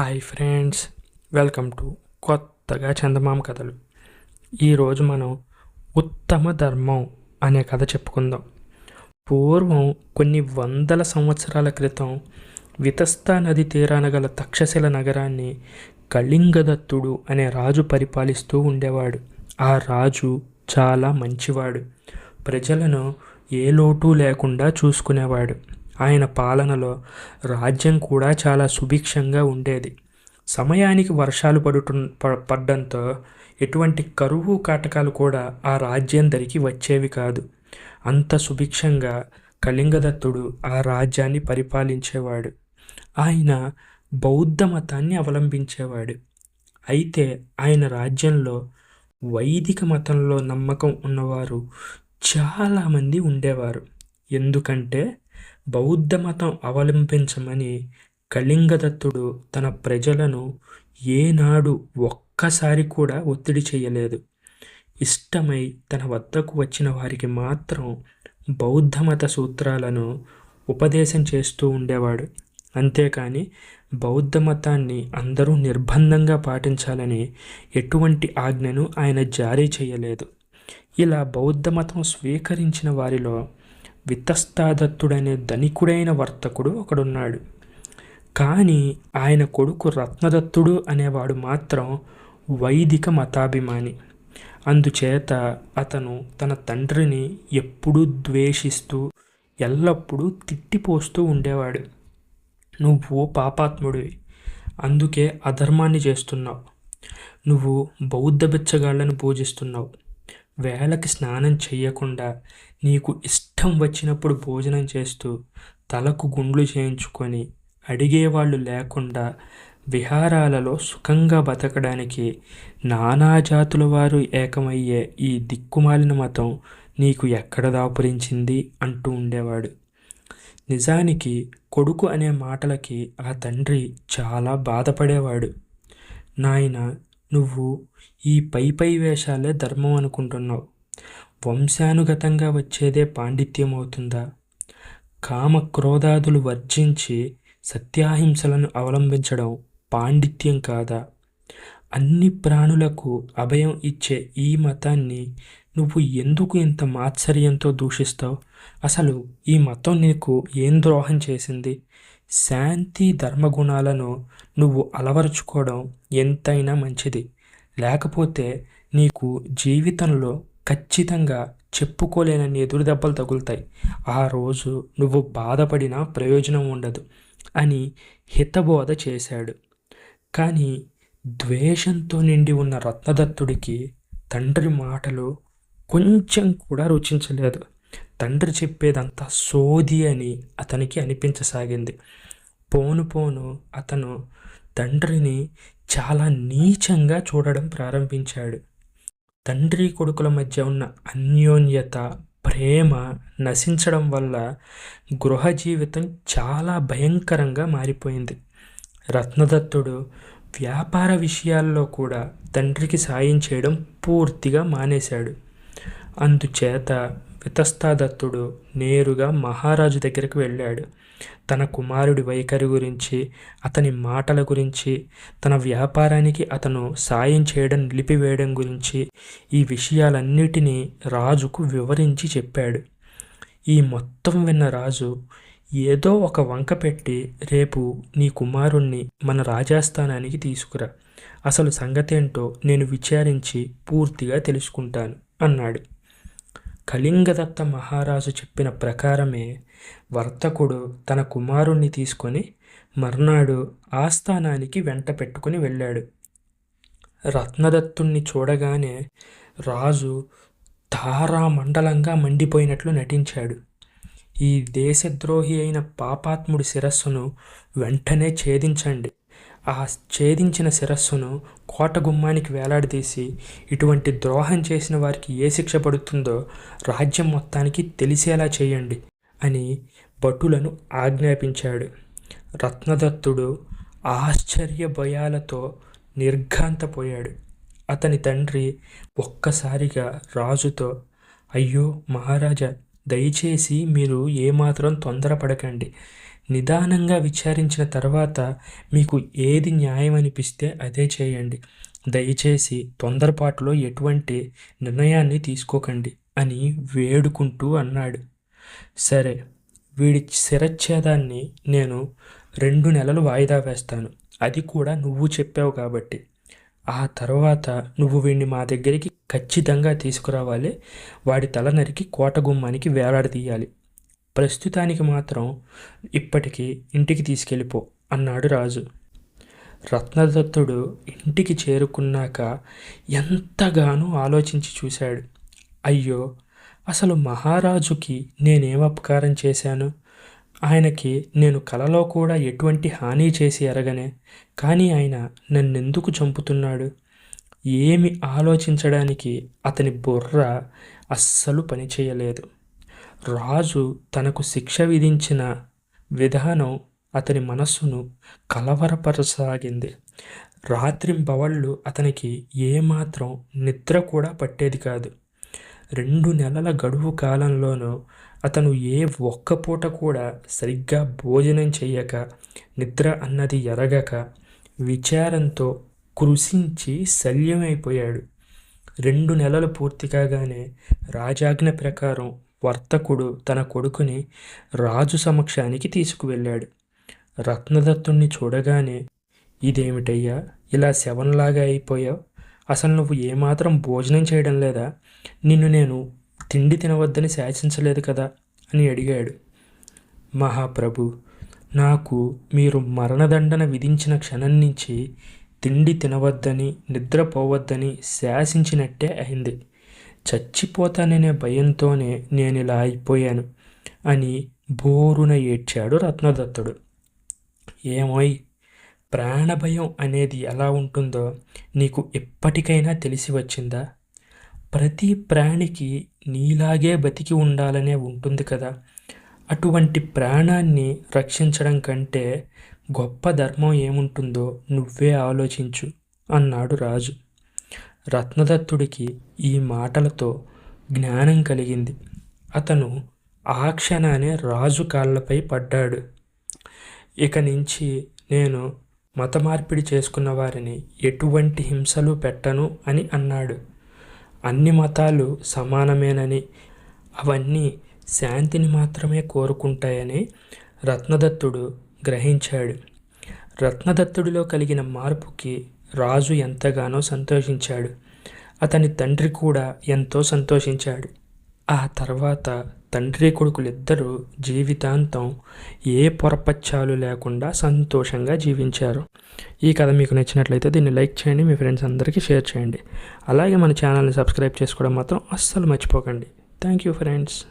Hi friends welcome to కొత్తగా చందమామ కథలు. ఈరోజు మనం ఉత్తమ ధర్మం అనే కథ చెప్పుకుందాం. పూర్వం కొన్ని వందల సంవత్సరాల క్రితం వితస్తా నది తీరాన గల తక్షశిల నగరాన్ని కళింగదత్తుడు అనే రాజు పరిపాలిస్తూ ఉండేవాడు. ఆ రాజు చాలా మంచివాడు. ప్రజలను ఏ లోటు లేకుండా చూసుకునేవాడు. ఆయన పాలనలో రాజ్యం కూడా చాలా సుభిక్షంగా ఉండేది. సమయానికి వర్షాలు పడుటు ప- పడ్డంతో ఎటువంటి కరువు కాటకాలు కూడా ఆ రాజ్యం దరికి వచ్చేవి కాదు. అంత సుభిక్షంగా కళింగదత్తుడు ఆ రాజ్యాన్ని పరిపాలించేవాడు. ఆయన బౌద్ధ మతాన్ని అవలంబించేవాడు. అయితే ఆయన రాజ్యంలో వైదిక మతంలో నమ్మకం ఉన్నవారు చాలామంది ఉండేవారు. ఎందుకంటే బౌద్ధ మతం అవలంబించమని కళింగదత్తుడు తన ప్రజలను ఏనాడు ఒక్కసారి కూడా ఒత్తిడి చేయలేదు. ఇష్టమై తన వద్దకు వచ్చిన వారికి మాత్రం బౌద్ధ మత సూత్రాలను ఉపదేశం చేస్తూ ఉండేవాడు. అంతేకాని బౌద్ధ మతాన్ని అందరూ నిర్బంధంగా పాటించాలని ఎటువంటి ఆజ్ఞను ఆయన జారీ చేయలేదు. ఇలా బౌద్ధ మతం స్వీకరించిన వారిలో వితస్తాదత్తుడనే ధనికుడైన వర్తకుడు ఒకడున్నాడు. కానీ ఆయన కొడుకు రత్నదత్తుడు అనేవాడు మాత్రం వైదిక మతాభిమాని. అందుచేత అతను తన తండ్రిని ఎప్పుడూ ద్వేషిస్తూ ఎల్లప్పుడూ తిట్టిపోస్తూ ఉండేవాడు. నువ్వు పాపాత్ముడివి అందుకే అధర్మాన్ని చేస్తున్నావు. నువ్వు బౌద్ధ బిచ్చగాళ్ళను పూజిస్తున్నావు. వేళకి స్నానం చేయకుండా నీకు ఇష్టం వచ్చినప్పుడు భోజనం చేస్తూ తలకు గుండ్లు చేయించుకొని అడిగేవాళ్ళు లేకుండా విహారాలలో సుఖంగా బతకడానికి నానా జాతుల వారు ఏకమయ్యే ఈ దిక్కుమాలిన మతం నీకు ఎక్కడ దాపురించింది? అంటూ ఉండేవాడు. నిజానికి కొడుకు అనే మాటలకి ఆ తండ్రి చాలా బాధపడేవాడు. నాయన నువ్వు ఈ పై పై వేషాలే ధర్మం అనుకుంటున్నావు. వంశానుగతంగా వచ్చేదే పాండిత్యం అవుతుందా కామ క్రోధాదులు వర్జించి సత్యాహింసలను అవలంబించడం పాండిత్యం కాదా? అన్ని ప్రాణులకు అభయం ఇచ్చే ఈ మతాన్ని నువ్వు ఎందుకు ఇంత మాత్సర్యంతో దూషిస్తావు? అసలు ఈ మతం నీకు ఏం ద్రోహం చేసింది? శాంతి ధర్మగుణాలను నువ్వు అలవరుచుకోవడం ఎంతైనా మంచిది. లేకపోతే నీకు జీవితంలో ఖచ్చితంగా చెప్పుకోలేనన్ని ఎదురు దెబ్బలు తగులుతాయి. ఆ రోజు నువ్వు బాధపడినా ప్రయోజనం ఉండదు అని హితబోధ చేశాడు. కానీ ద్వేషంతో నిండి ఉన్న రత్నదత్తుడికి తండ్రి మాటలు కొంచెం కూడా రుచించలేదు. తండ్రి చెప్పేదంతా సోది అని అతనికి అనిపించసాగింది. పోను పోను అతను తండ్రిని చాలా నీచంగా చూడడం ప్రారంభించాడు. తండ్రి కొడుకుల మధ్య ఉన్న అన్యోన్యత ప్రేమ నశించడం వల్ల గృహ జీవితం చాలా భయంకరంగా మారిపోయింది. రత్నదత్తుడు వ్యాపార విషయాల్లో కూడా తండ్రికి సాయం చేయడం పూర్తిగా మానేశాడు. అందుచేత వితస్తాదత్తుడు నేరుగా మహారాజు దగ్గరికి వెళ్ళాడు. తన కుమారుడి వైఖరి గురించి అతని మాటల గురించి తన వ్యాపారానికి అతను సాయం చేయడం నిలిపివేయడం గురించి ఈ విషయాలన్నిటినీ రాజుకు వివరించి చెప్పాడు. ఈ మొత్తం విన్న రాజు ఏదో ఒక వంక పెట్టి రేపు నీ కుమారుణ్ణి మన రాజాస్థానానికి తీసుకురా. అసలు సంగతేంటో నేను విచారించి పూర్తిగా తెలుసుకుంటాను అన్నాడు. కళింగదత్త మహారాజు చెప్పిన ప్రకారమే వర్తకుడు తన కుమారుణ్ణి తీసుకొని మర్నాడు ఆస్థానానికి వెంట పెట్టుకుని వెళ్ళాడు. రత్నదత్తుణ్ణి చూడగానే రాజు తారామండలంగా మండిపోయినట్లు నటించాడు. ఈ దేశద్రోహి అయిన పాపాత్ముడి శిరస్సును వెంటనే ఛేదించండి. ఆ ఛేదించిన శిరస్సును కోట గుమ్మానికి వేలాడదీసి ఇటువంటి ద్రోహం చేసిన వారికి ఏ శిక్ష పడుతుందో రాజ్యం మొత్తానికి తెలిసేలా చేయండి అని భటులను ఆజ్ఞాపించాడు. రత్నదత్తుడు ఆశ్చర్య భయాలతో నిర్ఘాంతపోయాడు. అతని తండ్రి ఒక్కసారిగా రాజుతో అయ్యో మహారాజా దయచేసి మీరు ఏమాత్రం తొందరపడకండి. నిదానంగా విచారించిన తర్వాత మీకు ఏది న్యాయం అనిపిస్తే అదే చేయండి. దయచేసి తొందరపాటులో ఎటువంటి నిర్ణయాన్ని తీసుకోకండి అని వేడుకుంటూ అన్నాడు. సరే వీడి శిరచ్ఛేదాన్ని నేను రెండు నెలలు వాయిదా వేస్తాను. అది కూడా నువ్వు చెప్పావు కాబట్టి. ఆ తర్వాత నువ్వు వీడిని మా దగ్గరికి ఖచ్చితంగా తీసుకురావాలి. వాడి తల నరికి కోటగుమ్మానికి వేలాడదీయాలి. ప్రస్తుతానికి మాత్రం ఇప్పటికి ఇంటికి తీసుకెళ్ళిపో అన్నాడు రాజు. రత్నదత్తుడు ఇంటికి చేరుకున్నాక ఎంతగానో ఆలోచించి చూశాడు. అయ్యో అసలు మహారాజుకి నేనేం అపకారం చేశాను? ఆయనకి నేను కలలో కూడా ఎటువంటి హాని చేసి ఎరగనే కానీ ఆయన నన్నెందుకు చంపుతున్నాడు? ఏమి ఆలోచించడానికి అతని బుర్ర అస్సలు పనిచేయలేదు. రాజు తనకు శిక్ష విధించిన విధానం అతని మనస్సును కలవరపరసాగింది రాత్రింబవళ్ళు అతనికి ఏమాత్రం నిద్ర కూడా పట్టేది కాదు. రెండు నెలల గడువు కాలంలోనూ అతను ఏ ఒక్క పూట కూడా సరిగ్గా భోజనం చేయక నిద్ర అన్నది ఎరగక విచారంతో కృషించి శల్యమైపోయాడు. రెండు నెలలు పూర్తి కాగానే రాజాజ్ఞ ప్రకారం వర్తకుడు తన కొడుకుని రాజు సమక్షానికి తీసుకువెళ్ళాడు. రత్నదత్తుణ్ణి చూడగానే ఇదేమిటయ్యా ఇలా శవంలాగా అయిపోయావు? అసలు నువ్వు ఏమాత్రం భోజనం చేయడం లేదా? నిన్ను నేను తిండి తినవద్దని శాసించలేదు కదా? అని అడిగాడు. మహాప్రభు నాకు మీరు మరణదండన విధించిన క్షణం నుంచి తిండి తినవద్దని నిద్రపోవద్దని శాసించినట్టే అయింది. చచ్చిపోతాననే భయంతోనే నేను ఇలా అయిపోయాను అని బోరున ఏడ్చాడు రత్నదత్తుడు. ఏమోయ్ ప్రాణభయం అనేది ఎలా ఉంటుందో నీకు ఎప్పటికైనా తెలిసి వచ్చిందా? ప్రతి ప్రాణికి నీలాగే బతికి ఉండాలనే ఉంటుంది కదా. అటువంటి ప్రాణాన్ని రక్షించడం కంటే గొప్ప ధర్మం ఏముంటుందో నువ్వే ఆలోచించు అన్నాడు రాజు. రత్నదత్తుడికి ఈ మాటలతో జ్ఞానం కలిగింది. అతను ఆ క్షణానే రాజు కాళ్ళపై పడ్డాడు. ఇక నుంచి నేను మత మార్పిడి చేసుకున్న వారిని ఎటువంటి హింసలు పెట్టను అని అన్నాడు. అన్ని మతాలు సమానమేనని అవన్నీ శాంతిని మాత్రమే కోరుకుంటాయని రత్నదత్తుడు గ్రహించాడు. రత్నదత్తుడిలో కలిగిన మార్పుకి రాజు ఎంతగానో సంతోషించాడు. అతని తండ్రి కూడా ఎంతో సంతోషించాడు. ఆ తర్వాత తండ్రి కొడుకులిద్దరూ జీవితాంతం ఏ పొరపచ్చాలు లేకుండా సంతోషంగా జీవించారు. ఈ కథ మీకు నచ్చినట్లయితే దీన్ని లైక్ చేయండి మీ ఫ్రెండ్స్ అందరికీ షేర్ చేయండి. అలాగే మన ఛానల్ని సబ్స్క్రైబ్ చేసుకోవడం మాత్రం అస్సలు మర్చిపోకండి. Thank you friends.